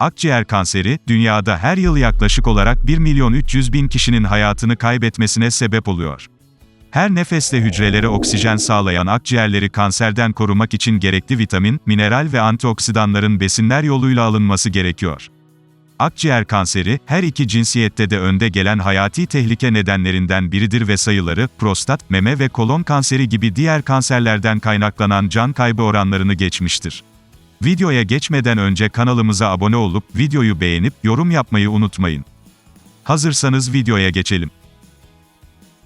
Akciğer kanseri, dünyada her yıl yaklaşık olarak 1 milyon 300 bin kişinin hayatını kaybetmesine sebep oluyor. Her nefeste hücrelere oksijen sağlayan akciğerleri kanserden korumak için gerekli vitamin, mineral ve antioksidanların besinler yoluyla alınması gerekiyor. Akciğer kanseri, her iki cinsiyette de önde gelen hayati tehlike nedenlerinden biridir ve sayıları, prostat, meme ve kolon kanseri gibi diğer kanserlerden kaynaklanan can kaybı oranlarını geçmiştir. Videoya geçmeden önce kanalımıza abone olup, videoyu beğenip, yorum yapmayı unutmayın. Hazırsanız videoya geçelim.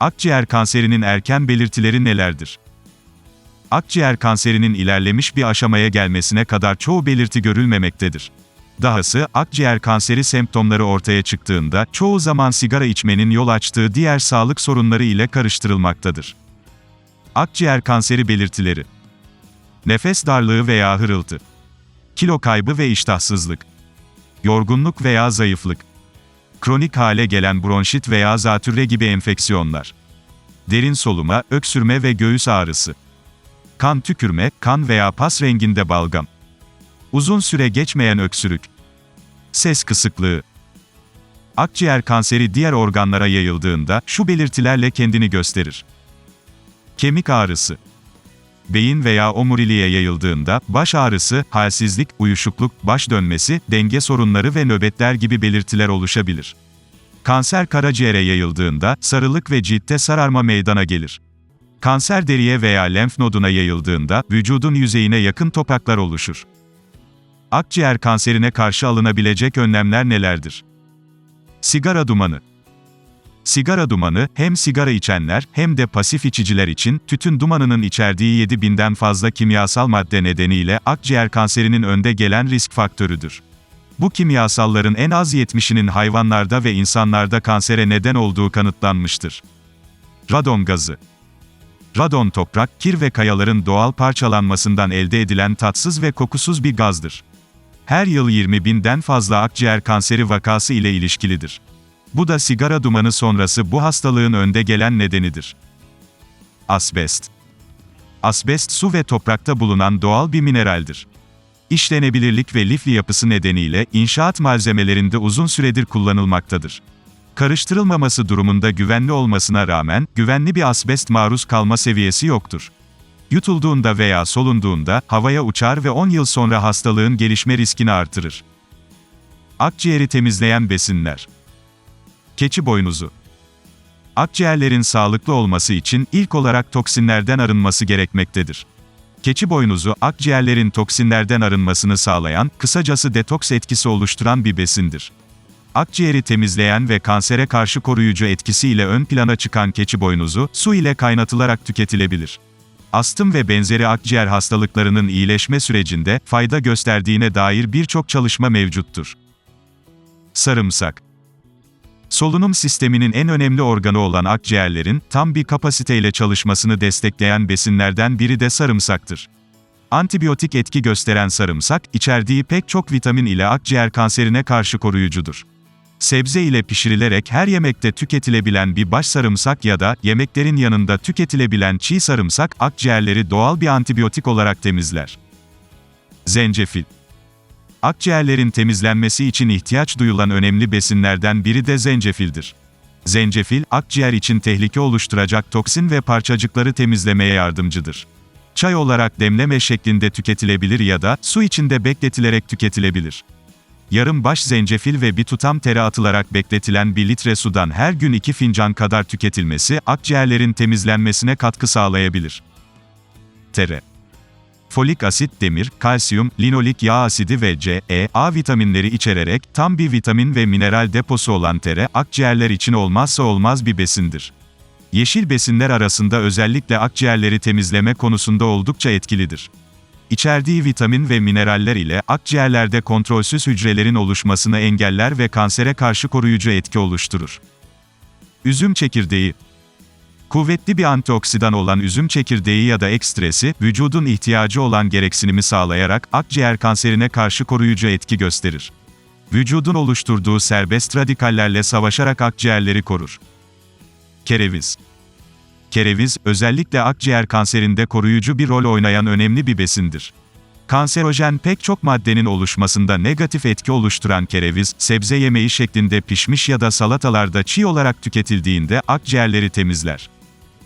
Akciğer kanserinin erken belirtileri nelerdir? Akciğer kanserinin ilerlemiş bir aşamaya gelmesine kadar çoğu belirti görülmemektedir. Dahası, akciğer kanseri semptomları ortaya çıktığında, çoğu zaman sigara içmenin yol açtığı diğer sağlık sorunları ile karıştırılmaktadır. Akciğer kanseri belirtileri Nefes darlığı veya hırıltı Kilo kaybı ve iştahsızlık Yorgunluk veya zayıflık Kronik hale gelen bronşit veya zatürre gibi enfeksiyonlar Derin soluma, öksürme ve göğüs ağrısı Kan tükürme, kan veya pas renginde balgam Uzun süre geçmeyen öksürük. Ses kısıklığı. Akciğer kanseri diğer organlara yayıldığında şu belirtilerle kendini gösterir. Kemik ağrısı. Beyin veya omuriliğe yayıldığında baş ağrısı, halsizlik, uyuşukluk, baş dönmesi, denge sorunları ve nöbetler gibi belirtiler oluşabilir. Kanser karaciğere yayıldığında sarılık ve ciltte sararma meydana gelir. Kanser deriye veya lenf noduna yayıldığında vücudun yüzeyine yakın topaklar oluşur. Akciğer kanserine karşı alınabilecek önlemler nelerdir? Sigara dumanı. Sigara dumanı, hem sigara içenler, hem de pasif içiciler için, tütün dumanının içerdiği 7000'den fazla kimyasal madde nedeniyle, akciğer kanserinin önde gelen risk faktörüdür. Bu kimyasalların en az 70'inin hayvanlarda ve insanlarda kansere neden olduğu kanıtlanmıştır. Radon gazı. Radon toprak, kir ve kayaların doğal parçalanmasından elde edilen tatsız ve kokusuz bir gazdır her yıl 20 binden fazla akciğer kanseri vakası ile ilişkilidir. Bu da sigara dumanı sonrası bu hastalığın önde gelen nedenidir. Asbest Asbest su ve toprakta bulunan doğal bir mineraldir. İşlenebilirlik ve lifli yapısı nedeniyle inşaat malzemelerinde uzun süredir kullanılmaktadır. Karıştırılmaması durumunda güvenli olmasına rağmen, güvenli bir asbest maruz kalma seviyesi yoktur. Yutulduğunda veya solunduğunda, havaya uçar ve 10 yıl sonra hastalığın gelişme riskini artırır. Akciğeri temizleyen besinler. Keçi boynuzu. Akciğerlerin sağlıklı olması için ilk olarak toksinlerden arınması gerekmektedir. Keçi boynuzu, akciğerlerin toksinlerden arınmasını sağlayan, kısacası detoks etkisi oluşturan bir besindir. Akciğeri temizleyen ve kansere karşı koruyucu etkisiyle ön plana çıkan keçi boynuzu, su ile kaynatılarak tüketilebilir astım ve benzeri akciğer hastalıklarının iyileşme sürecinde fayda gösterdiğine dair birçok çalışma mevcuttur. Sarımsak Solunum sisteminin en önemli organı olan akciğerlerin tam bir kapasiteyle çalışmasını destekleyen besinlerden biri de sarımsaktır. Antibiyotik etki gösteren sarımsak, içerdiği pek çok vitamin ile akciğer kanserine karşı koruyucudur. Sebze ile pişirilerek her yemekte tüketilebilen bir baş sarımsak ya da yemeklerin yanında tüketilebilen çiğ sarımsak akciğerleri doğal bir antibiyotik olarak temizler. Zencefil Akciğerlerin temizlenmesi için ihtiyaç duyulan önemli besinlerden biri de zencefildir. Zencefil, akciğer için tehlike oluşturacak toksin ve parçacıkları temizlemeye yardımcıdır. Çay olarak demleme şeklinde tüketilebilir ya da su içinde bekletilerek tüketilebilir yarım baş zencefil ve bir tutam tere atılarak bekletilen bir litre sudan her gün 2 fincan kadar tüketilmesi, akciğerlerin temizlenmesine katkı sağlayabilir. Tere Folik asit, demir, kalsiyum, linolik yağ asidi ve C, E, A vitaminleri içererek tam bir vitamin ve mineral deposu olan tere, akciğerler için olmazsa olmaz bir besindir. Yeşil besinler arasında özellikle akciğerleri temizleme konusunda oldukça etkilidir. İçerdiği vitamin ve mineraller ile akciğerlerde kontrolsüz hücrelerin oluşmasını engeller ve kansere karşı koruyucu etki oluşturur. Üzüm çekirdeği Kuvvetli bir antioksidan olan üzüm çekirdeği ya da ekstresi, vücudun ihtiyacı olan gereksinimi sağlayarak akciğer kanserine karşı koruyucu etki gösterir. Vücudun oluşturduğu serbest radikallerle savaşarak akciğerleri korur. Kereviz Kereviz, özellikle akciğer kanserinde koruyucu bir rol oynayan önemli bir besindir. Kanserojen pek çok maddenin oluşmasında negatif etki oluşturan kereviz, sebze yemeği şeklinde pişmiş ya da salatalarda çiğ olarak tüketildiğinde akciğerleri temizler.